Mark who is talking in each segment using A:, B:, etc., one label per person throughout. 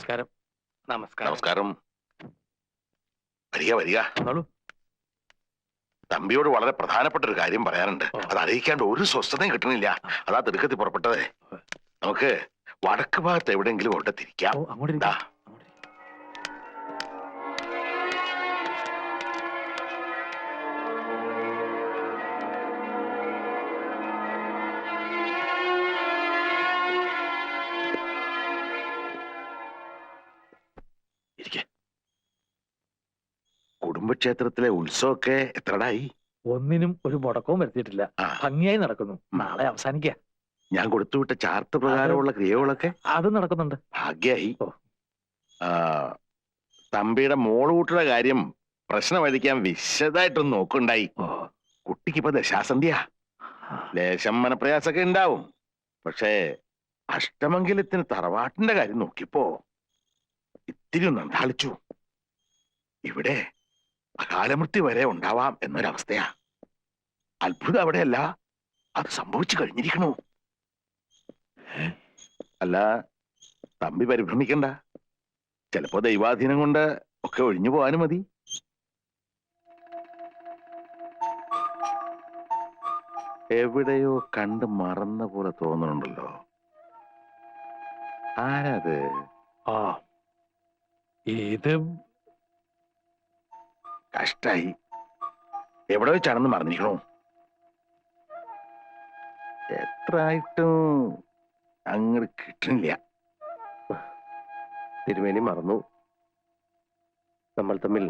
A: നമസ്കാരം. നമസ്കാരം.
B: നമസ്കാരം. വരിക വരിക.
A: വന്നോളൂ.
B: തമ്പിയോട് വളരെ പ്രധാനപ്പെട്ട ഒരു കാര്യം പറയാനുണ്ട്.
A: ഓ.
B: അത് അറിയിക്കാണ്ട് ഒരു സ്വസ്ഥതയും കിട്ടണില്ല. അതാ തിടുക്കത്തിൽ പുറപ്പെട്ടതേ. നമുക്ക് വടക്ക് ഭാഗത്ത് എവിടെയെങ്കിലും അവിടെ തിരിക്കാം
A: ഓ അങ്ങോട്ട്
B: ദാ.
A: ഇരിക്ക്.
B: കുടുംബക്ഷേത്രത്തിലെ ഉത്സവമൊക്കെ എത്രടായി?
A: ഒന്നിനും ഒരു മുടക്കവും വരുത്തിയിട്ടില്ല.
B: ആ.
A: ഭംഗിയായി നടക്കുന്നു. നാളെ അവസാനിക്കുക
B: ഞാൻ കൊടുത്തുവിട്ട ചാർട്ട് പ്രകാരമുള്ള ക്രിയകളൊക്കെ?
A: അത് നടക്കുന്നുണ്ട്.
B: ഭാഗ്യായി.
A: ഓ.
B: ആ തമ്പിയുടെ മോൾ കൂട്ടുള്ള കാര്യം പ്രശ്നമഴിക്കാൻ വിശദമായിട്ടൊന്ന് നോക്കുണ്ടായി
A: ഓ.
B: കുട്ടിക്കിപ്പോ ദശാസന്ധ്യ. ലേശം മനപ്രയാസൊക്കെ ഉണ്ടാവും. പക്ഷേ അഷ്ടമംഗലത്തിന് തറവാട്ടിന്റെ കാര്യം നോക്കിയപ്പോ ഇത്തിരി ഒന്ന് അന്താളിച്ചു ഇവിടെ അകാലമൃത്യു വരെ ഉണ്ടാവാം എന്നൊരവസ്ഥയാ. അത്ഭുതം അവിടെയല്ല അത് സംഭവിച്ചു കഴിഞ്ഞിരിക്കണു. അല്ല തമ്പി പരിഭ്രമിക്കണ്ട. ചിലപ്പോ ദൈവാധീനം കൊണ്ട് ഒക്കെ ഒഴിഞ്ഞു പോകാനും മതി. എവിടെയോ കണ്ട് മറന്ന പോലെ തോന്നുന്നുണ്ടല്ലോ ആരാത്?
A: ആ ഇത്
B: കഷ്ടായി. എവിടെ വെച്ചാണെന്ന് മറന്നിരിക്കണോ? എത്ര ആയിട്ടും അങ്ങോട്ട് കിട്ടണില്ല
C: തിരുമേനി മറന്നു. നമ്മൾ തമ്മിൽ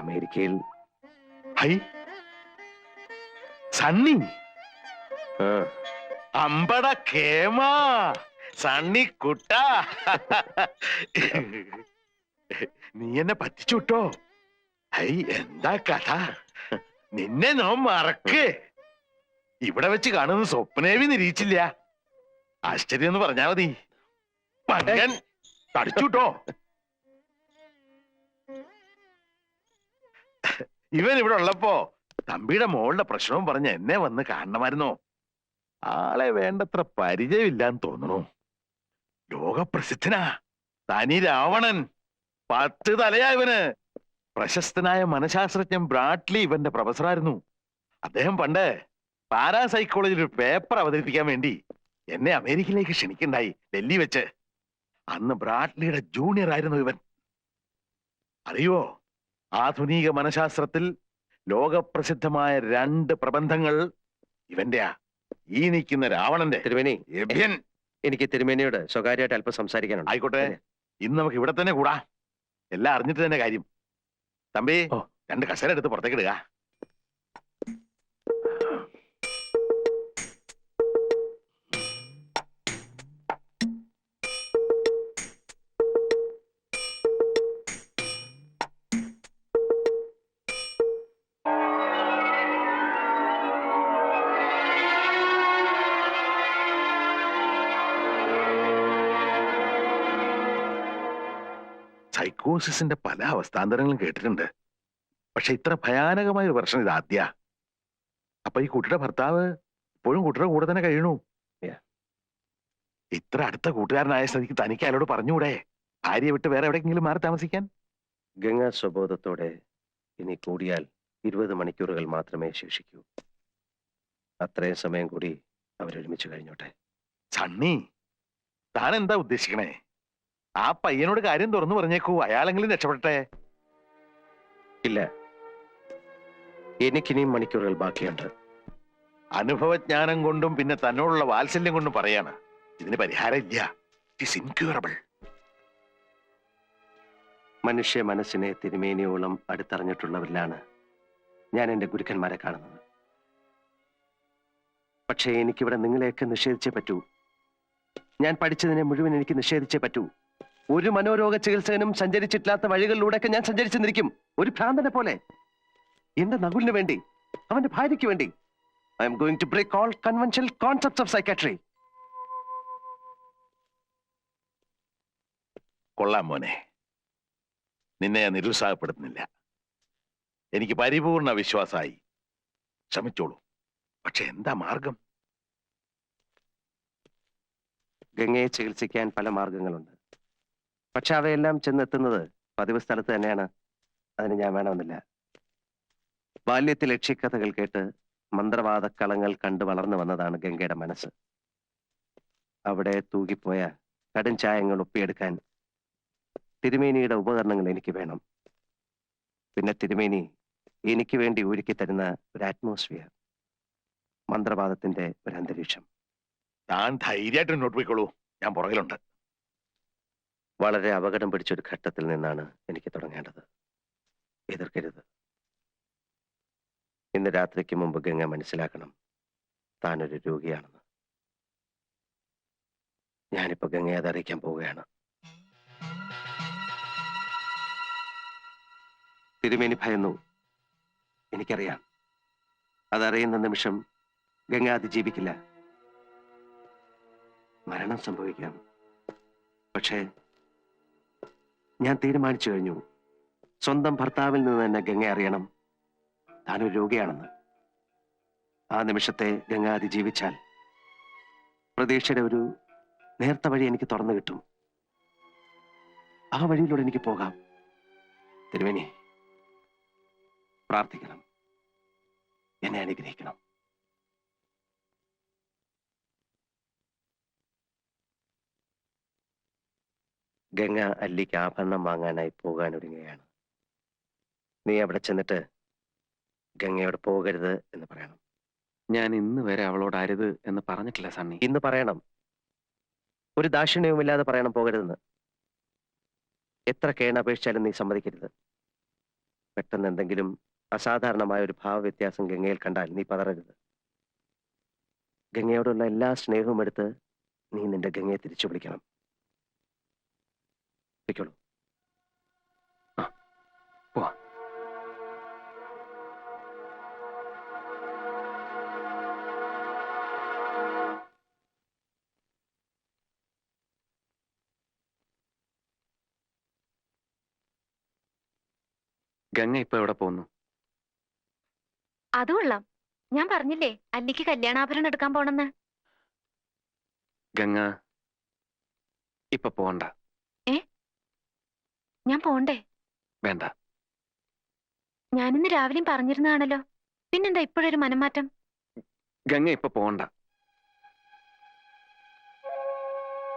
C: അമേരിക്കയിൽ
B: ഹൈ. സണ്ണി. അമ്പട കേമാ സണ്ണി കുട്ട. നീ എന്നെ പറ്റിച്ചുട്ടോ ഹൈ എന്താ കഥ? നിന്നെ നോ മറക്ക്. ഇവിടെ വെച്ച് കാണുന്ന സ്വപ്നേവി നിരീക്ഷില്ല ആശ്ചര്യം എന്ന് പറഞ്ഞാ മതി. മകൻ തടിച്ചുട്ടോ ഇവൻ ഇവിടെ ഉള്ളപ്പോ തമ്പിയുടെ മോളുടെ പ്രശ്നവും പറഞ്ഞ് എന്നെ വന്ന് കാണണമായിരുന്നോ? ആളെ വേണ്ടത്ര പരിചയമില്ലാന്ന് തോന്നുന്നു. ലോകപ്രസിദ്ധനാ. തനി രാവണൻ. പത്ത് തലയാ ഇവന്. പ്രശസ്തനായ മനഃശാസ്ത്രജ്ഞൻ ബ്രാഡ്ലി ഇവന്റെ പ്രൊഫസറായിരുന്നു. അദ്ദേഹം പണ്ട് പാരാസൈക്കോളജിയിൽ ഒരു പേപ്പർ അവതരിപ്പിക്കാൻ വേണ്ടി എന്നെ അമേരിക്കയിലേക്ക് ക്ഷണിക്കണ്ടായി ഡൽഹി വെച്ച്. അന്ന് ബ്രാഡ്ലിയുടെ ജൂനിയർ ആയിരുന്നു ഇവൻ. അറിയോ? ആധുനിക മനഃശാസ്ത്രത്തിൽ ലോകപ്രസിദ്ധമായ രണ്ട് പ്രബന്ധങ്ങൾ ഇവന്റെയാ. ഈ നിൽക്കുന്ന രാവണന്റെ.
C: തിരുമേനി
B: എബിയൻ.
C: എനിക്ക് തിരുമേനിയോട് സ്വകാര്യമായിട്ട് അല്പം സംസാരിക്കാനുണ്ട്.
B: ആയിക്കോട്ടെ. ഇന്ന് നമുക്ക് ഇവിടെ തന്നെ കൂടാ. എല്ലാം അറിഞ്ഞിട്ട് തന്നെ കാര്യം. തമ്പി. രണ്ട് കസേര എടുത്ത് പുറത്തേക്ക് ഇടുക സൈക്കോസിന്റെ പല അവസ്ഥാന്തരങ്ങളും കേട്ടിട്ടുണ്ട്. പക്ഷെ ഇത്ര ഭയാനകമായ ഒരു വർഷം ഇത് ആദ്യ അപ്പൊ ഈ കുട്ടിയുടെ ഭർത്താവ് ഇപ്പോഴും കുട്ടിയുടെ കൂടെ തന്നെ കഴിയണു. ഇത്ര അടുത്ത കൂട്ടുകാരനായ സ്ഥിതിക്ക് തനിക്ക് അയാളോട് പറഞ്ഞുകൂടെ? ഭാര്യയെ വിട്ട് വേറെ എവിടെയെങ്കിലും മാറി താമസിക്കാൻ?
C: ഗംഗാ സ്വബോധത്തോടെ ഇനി കൂടിയാൽ ഇരുപത് മണിക്കൂറുകൾ മാത്രമേ ശേഷിക്കൂ. അത്രയും സമയം കൂടി അവരൊരുമിച്ച് കഴിഞ്ഞോട്ടെ.
B: സണ്ണി താൻ എന്താ ഉദ്ദേശിക്കണേ? ആ പയ്യനോട് കാര്യം തുറന്നു പറഞ്ഞേക്കൂ. അയാളെങ്കിലും രക്ഷപ്പെടട്ടെ.
C: ഇല്ല. എനിക്കിനിയും മണിക്കൂറുകൾ ബാക്കിയുണ്ട്.
B: അനുഭവജ്ഞാനം കൊണ്ടും പിന്നെ തന്നോടുള്ള വാത്സല്യം കൊണ്ടും പറയാണ്. ഇതിന് പരിഹാരമില്ല. ഇറ്റ് ഇൻക്യൂറബിൾ
C: മനുഷ്യ മനസ്സിനെ തിരുമേനിയോളം അടുത്തറിഞ്ഞിട്ടുള്ളവരിലാണ് ഞാൻ എന്റെ ഗുരുക്കന്മാരെ കാണുന്നത്. പക്ഷേ എനിക്കിവിടെ നിങ്ങളെയൊക്കെ നിഷേധിച്ചേ പറ്റൂ. ഞാൻ പഠിച്ചതിനെ മുഴുവൻ എനിക്ക് നിഷേധിച്ചേ പറ്റൂ. ഒരു മനോരോഗ ചികിത്സകനും സഞ്ചരിച്ചിട്ടില്ലാത്ത വഴികളിലൂടെയൊക്കെ ഞാൻ സഞ്ചരിച്ചെന്നിരിക്കും ഒരു ഭ്രാന്തനെ പോലെ. എന്റെ നകുലിന് വേണ്ടി അവന്റെ ഭാര്യയ്ക്ക് വേണ്ടി. I am going to break all conventional concepts of psychiatry
B: കൊള്ളാം മോനെ. നിന്നെ ഞാൻ നിരുത്സാഹപ്പെടുത്തുന്നില്ല. എനിക്ക് പരിപൂർണ വിശ്വാസമായി. ശ്രമിച്ചോളൂ. പക്ഷെ എന്താ മാർഗം?
C: ഗംഗയെ ചികിത്സിക്കാൻ പല മാർഗങ്ങളുണ്ട്. പക്ഷെ അവയെല്ലാം ചെന്നെത്തുന്നത് പതിവ് സ്ഥലത്ത് തന്നെയാണ്. അതിന് ഞാൻ വേണമെന്നില്ല. ബാല്യത്തിൽ ലക്ഷ്യക്കഥകൾ കേട്ട് മന്ത്രവാദ കളങ്ങൾ കണ്ടു വളർന്നു വന്നതാണ് ഗംഗയുടെ മനസ്സ്. അവിടെ തൂകിപ്പോയ കടും ചായങ്ങൾ ഒപ്പിയെടുക്കാൻ തിരുമേനിയുടെ ഉപകരണങ്ങൾ എനിക്ക് വേണം. പിന്നെ തിരുമേനി എനിക്ക് വേണ്ടി ഒരുക്കി തരുന്ന ഒരു അറ്റ്മോസ്ഫിയർ മന്ത്രവാദത്തിന്റെ ഒരു അന്തരീക്ഷം.
B: താൻ ധൈര്യമായിട്ട് മുന്നോട്ട് പോയിക്കോളൂ. ഞാൻ പുറകിലുണ്ട്.
C: വളരെ അപകടം പിടിച്ചൊരു ഘട്ടത്തിൽ നിന്നാണ് എനിക്ക് തുടങ്ങേണ്ടത്. എതിർക്കരുത്. ഇന്ന് രാത്രിക്ക് മുമ്പ് ഗംഗ മനസ്സിലാക്കണം. താനൊരു രോഗിയാണെന്ന്. ഞാനിപ്പോ ഗംഗയെ അത് അറിയിക്കാൻ പോവുകയാണ്. തിരുമേനി ഭയന്നു. എനിക്കറിയാം. അതറിയുന്ന നിമിഷം ഗംഗ അതിജീവിക്കില്ല മരണം സംഭവിക്കാം. പക്ഷേ ഞാൻ തീരുമാനിച്ചു കഴിഞ്ഞു. സ്വന്തം ഭർത്താവിൽ നിന്ന് തന്നെ ഗംഗ അറിയണം. താനൊരു രോഗിയാണെന്ന്. ആ നിമിഷത്തെ ഗംഗ അതിജീവിച്ചാൽ പ്രതീക്ഷയുടെ ഒരു നേർത്ത വഴി എനിക്ക് തുറന്നു കിട്ടും. ആ വഴിയിലൂടെ എനിക്ക് പോകാം. തിരുവേനി പ്രാർത്ഥിക്കണം. എന്നെ അനുഗ്രഹിക്കണം. ഗംഗ അല്ലിക്ക് ആഭരണം വാങ്ങാനായി പോകാൻ ഒരുങ്ങുകയാണ് നീ അവിടെ ചെന്നിട്ട് ഗംഗയോട് പോകരുത് എന്ന് പറയണം.
D: ഞാൻ ഇന്ന് വരെ അവളോട് അരുത് എന്ന് പറഞ്ഞിട്ടില്ല സണ്ണി.
C: ഇന്ന് പറയണം. ഒരു ദാക്ഷിണ്യവുമില്ലാതെ പറയണം പോകരുതെന്ന്. എത്ര കേണപേക്ഷിച്ചാലും നീ സമ്മതിക്കരുത്. പെട്ടെന്ന് എന്തെങ്കിലും അസാധാരണമായ ഒരു ഭാവവ്യത്യാസം ഗംഗയിൽ കണ്ടാൽ നീ പതറരുത്. ഗംഗയോടുള്ള എല്ലാ സ്നേഹവും എടുത്ത് നീ നിന്റെ ഗംഗയെ തിരിച്ചു വിളിക്കണം. പൊയ്ക്കോളൂ
D: ഗംഗ ഇപ്പൊ എവിടെ പോകുന്നു?
E: അത് കൊള്ളാം. ഞാൻ പറഞ്ഞില്ലേ അല്ലിക്ക് കല്യാണാഭരണം എടുക്കാൻ പോണെന്ന്.
D: ഗംഗ ഇപ്പൊ പോണ്ട
E: ഞാൻ പോണ്ടേ.
D: വേണ്ട.
E: ഞാനിന്ന് രാവിലെയും പറഞ്ഞിരുന്നതാണല്ലോ. പിന്നെന്താ ഇപ്പോഴൊരു മനംമാറ്റം?
D: ഗംഗ ഇപ്പൊ പോണ്ട.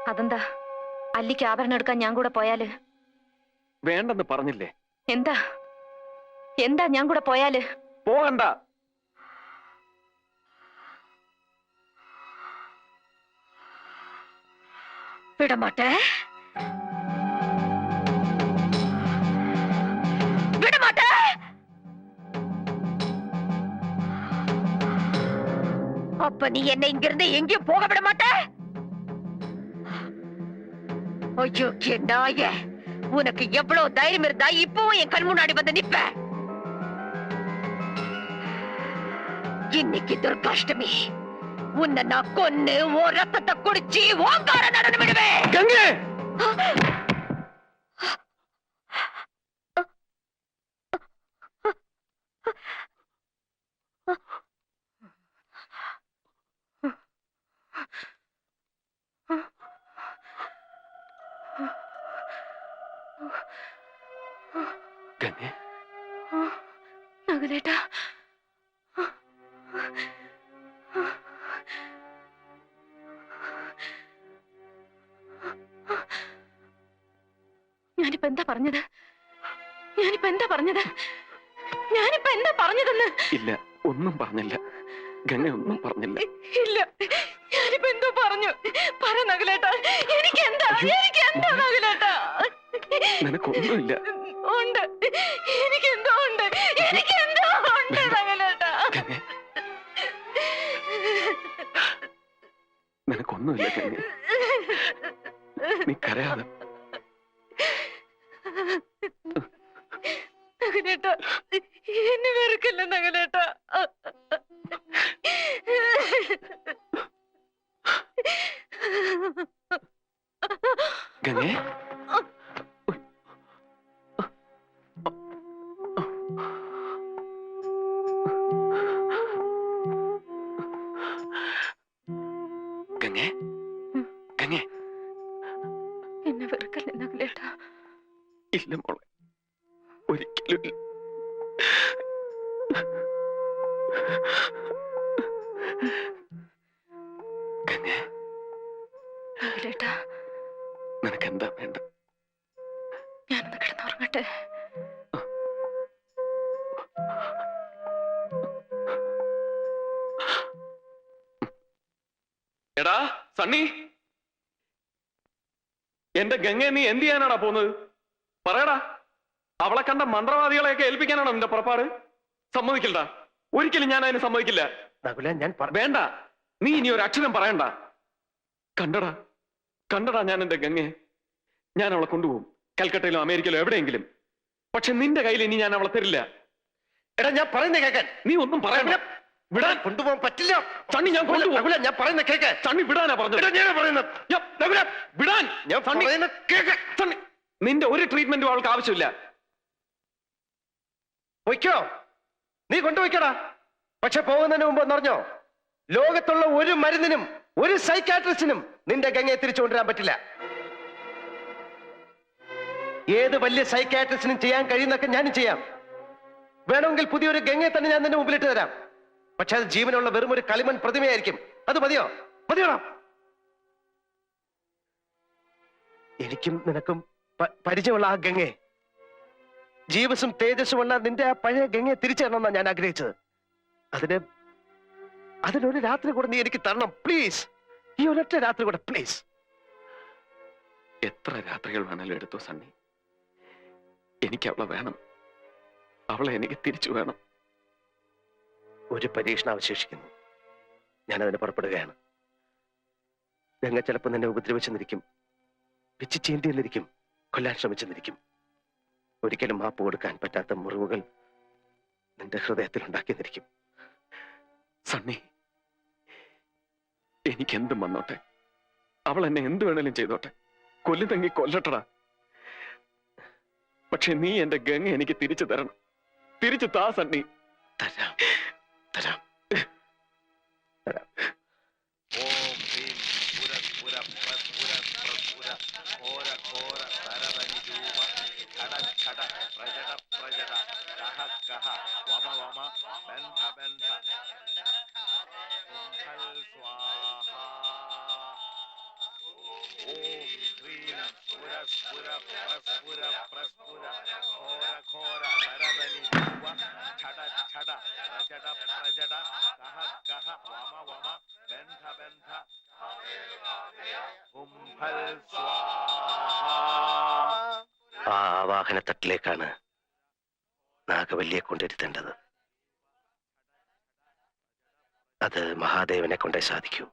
E: അതെന്താ? അല്ലിക്ക് ആഭരണം എടുക്കാൻ ഞാൻ കൂടെ പോയാൽ?
D: വേണ്ടെന്ന് പറഞ്ഞില്ലേ?
E: എന്താ? എന്താ ഞാൻ കൂടെ പോയാൽ?
D: പോകണ്ട.
E: വിടമാട്ടെ அப்ப நீ இங்க இங்கிருந்து எங்கேயும் போக விட மாட்ட? ஐயோ நாய உனக்கு எவ்வளவு தைரியம் இருந்தா இப்பவும் என் கண் முன்னாடி வந்து நிப்ப. இன்னைக்கு துர்காஷ்டமி உன்னை நான் கொன்னு ஓ ரத்தத்தை குடிச்சு ஓங்கார நடனம் விடுவேன் ഞാനിപ്പോ എന്താ പറഞ്ഞത്? ഞാനിപ്പോ എന്താ പറഞ്ഞത്? ഞാനിപ്പോ എന്താ പറഞ്ഞതെന്ന്?
D: ഇല്ല ഒന്നും പറഞ്ഞില്ല. ഗംഗ ഒന്നും പറഞ്ഞില്ല.
E: ഇല്ല ഞാനിപ്പോ എന്തോ പറഞ്ഞു. പറ നകലേട്ടാ എനിക്ക് എന്താ എനിക്ക് എന്താ നകലേട്ടാ?
D: നിനക്കൊന്നുമില്ല.
E: ഉണ്ട്. എനിക്ക് എന്തോ ഉണ്ട്. എനിക്ക് എന്തോ ഉണ്ട് നകലേട്ടാ.
D: നിനക്കൊന്നുമില്ല ഗംഗ. ഗംഗേ?
E: എന്നെ വെറുക്കല്ല
D: ഇല്ല
E: മോളെ.
D: നിനക്ക് എന്താ വേണ്ട
E: ഞാനൊന്ന് കിടന്നുറങ്ങട്ടെ.
D: എടാ സണ്ണി. എന്റെ ഗംഗ നീ എന്ത് ചെയ്യാനാടാ പോകുന്നത് പറയടാ. അവളെ കണ്ട മന്ത്രവാദികളെയൊക്കെ ഏൽപ്പിക്കാനാണോ നിന്റെ പുറപ്പാട്? സമ്മതിക്കില്ലടാ ഒരിക്കലും ഞാൻ അതിന് സമ്മതിക്കില്ല.
C: നകുല ഞാൻ
D: വേണ്ട. നീ ഇനി ഒരു അക്ഷരം പറയണ്ട. കണ്ടടാ. കണ്ടടാ ഞാൻ എന്റെ ഗംഗയെ. ഞാൻ അവളെ കൊണ്ടുപോകും. കൽക്കട്ടയിലോ അമേരിക്കയിലോ എവിടെയെങ്കിലും. പക്ഷെ നിന്റെ കയ്യിൽ ഇനി ഞാൻ അവളെ തരില്ല.
C: എടാ ഞാൻ പറയുന്നത് കേക്കാൻ.
D: നീ ഒന്നും പറയണ്ട. വിടാൻ
C: കൊണ്ടുപോകാൻ പറ്റില്ല.
D: തണ്ണി ഞാൻ
C: കൊണ്ടുപോകില്ല ഞാൻ പറയുന്ന കേക്ക്.
D: തണ്ണി വിടാനാ പറഞ്ഞത്.
C: ഞാനാ പറയുന്നത്.
D: വിടാൻ.
C: ഞാൻ പറയുന്ന കേക്ക്.
D: നിന്റെ ഒരു ട്രീറ്റ്മെന്റും അവൾക്ക് ആവശ്യമില്ല.
C: വയ്ക്കോ നീ കൊണ്ടുപോയിക്കടാ. പക്ഷെ പോകുന്നതിന് മുമ്പ് എന്നറിഞ്ഞോ ലോകത്തുള്ള ഒരു മരുന്നിനും ഒരു സൈക്കാട്രിസ്റ്റിനും നിന്റെ ഗംഗയെ തിരിച്ചു കൊണ്ടുവരാൻ പറ്റില്ല. ഏത് വലിയ സൈക്കാട്രിസ്റ്റിനും ചെയ്യാൻ കഴിയുന്നൊക്കെ ഞാനും ചെയ്യാം. വേണമെങ്കിൽ പുതിയൊരു ഗംഗയെ തന്നെ ഞാൻ നിന്റെ മുമ്പിലിട്ട് തരാം. പക്ഷെ അത് ജീവനുള്ള വെറും ഒരു കളിമൺ പ്രതിമയായിരിക്കും. അത് മതിയോ? മതിയോടാ. എനിക്കും നിനക്കും പരിചയമുള്ള ആ ഗംഗയെ. ജീവസും തേജസ്സുമുള്ള നിന്റെ ആ പഴയ ഗംഗയെ തിരിച്ചു തരണമെന്നാണ് ഞാൻ ആഗ്രഹിച്ചത്. അതിന് അതിനൊരു രാത്രി കൂടെ നീ എനിക്ക് തരണം പ്ലീസ് ഈ ഒരൊറ്റ രാത്രി കൂടെ പ്ലീസ്
D: എത്ര രാത്രികൾ വേണേലും എടുത്തു സണ്ണി. എനിക്ക് അവളെ വേണം. അവളെ എനിക്ക് തിരിച്ചു വേണം.
C: ഒരു പരീക്ഷണം അവശേഷിക്കുന്നു. ഞാൻ അതിന് പുറപ്പെടുകയാണ്. ഞങ്ങൾ ചിലപ്പോൾ നിന്നെ ഉപദ്രവിച്ചെന്നിരിക്കും. പിച്ച് ചീന്തിയെന്നിരിക്കും. കൊല്ലാൻ ശ്രമിച്ചെന്നിരിക്കും. ഒരിക്കലും മാപ്പ് കൊടുക്കാൻ പറ്റാത്ത മുറിവുകൾ നിന്റെ ഹൃദയത്തിൽ ഉണ്ടാക്കിയെന്നിരിക്കും
D: സണ്ണി എനിക്ക് എന്തും വന്നോട്ടെ. അവൾ എന്നെ എന്ത് വേണേലും ചെയ്തോട്ടെ. തങ്ങി കൊല്ലട്ടടാ. പക്ഷെ നീ എന്റെ ഗംഗ എനിക്ക് തിരിച്ചു തരണം. തിരിച്ചു താ സണ്ണി.
C: തരാം. തരാം.
B: ഓം.
C: വാഹനത്തട്ടിലേക്കാണ് നാഗവല്ലിയെ കൊണ്ടിരുത്തേണ്ടത് അത് മഹാദേവനെ കൊണ്ടേ സാധിക്കൂ.